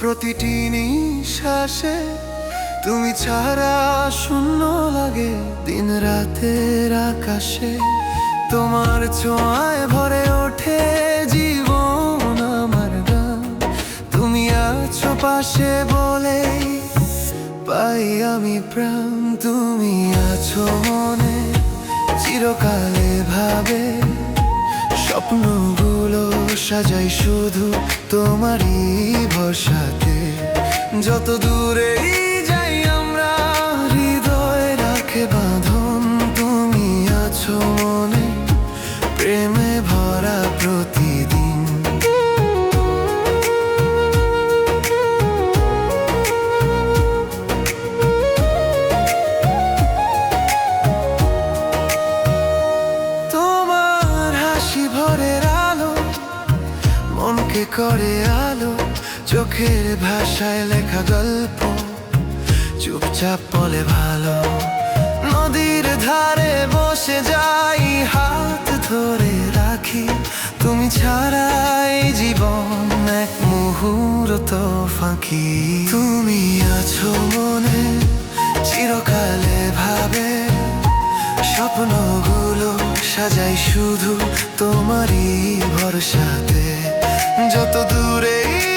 প্রতিটি নিঃশ্বাসে তুমি ছাড়া শূন্য লাগে। দিন রাতের আকাশে তোমার ছোঁয়ায় ভরে ওঠে জীবন আমার গান। তুমি আছো পাশে বলে পাই আমি প্রাণ। তুমি আছো মনে, চিরকালে ভাবে স্বপ্নগুলো সাজাই শুধু তোমারই ভরসাতে। যত দূরে যাই আমরা হৃদয় রাখে বাঁধন তুমি আছো মনকে করে আলো, চোখের ভাষায় লেখা গল্প, চুপচাপ বলে ভালো। নদীর ধারে বসে যাই, হাত ধরে রাখি। তুমি ছাড়াই জীবন এক মুহূর্ত ফাঁকি। তুমি আছো মনে, চিরকালে ভাবে। স্বপ্নগুলো সাজাই শুধু তোমারই ভরসাতে। যত দূরে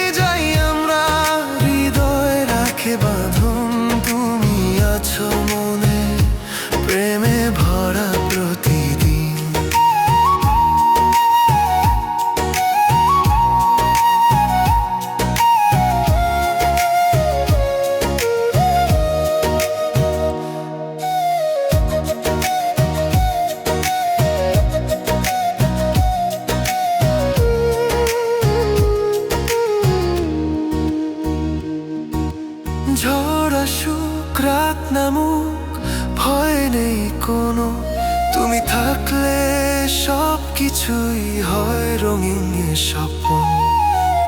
রাত নামুক, ভয় নেই কোনো। তুমি থাকলে সব কিছুই হয় রঙিন স্বপ্ন।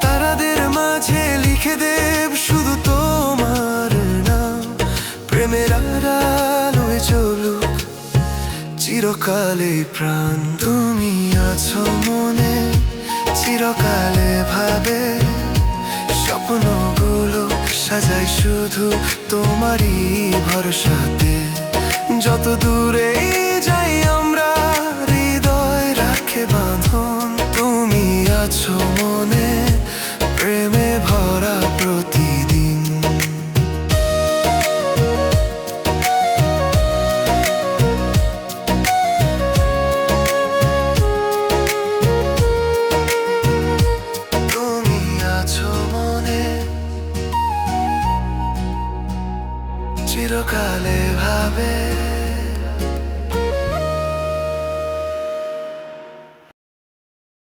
তারাদের মাঝে লিখে দেব শুধু তোমার নাম। প্রেমের আড়ালোয় চলুক চিরকালে প্রাণ। তুমি আছো মনে, চিরকালে ভাবে সাজাই শুধু তোমারই ভরসাতে। যত দূরে চিরকালে ভাবে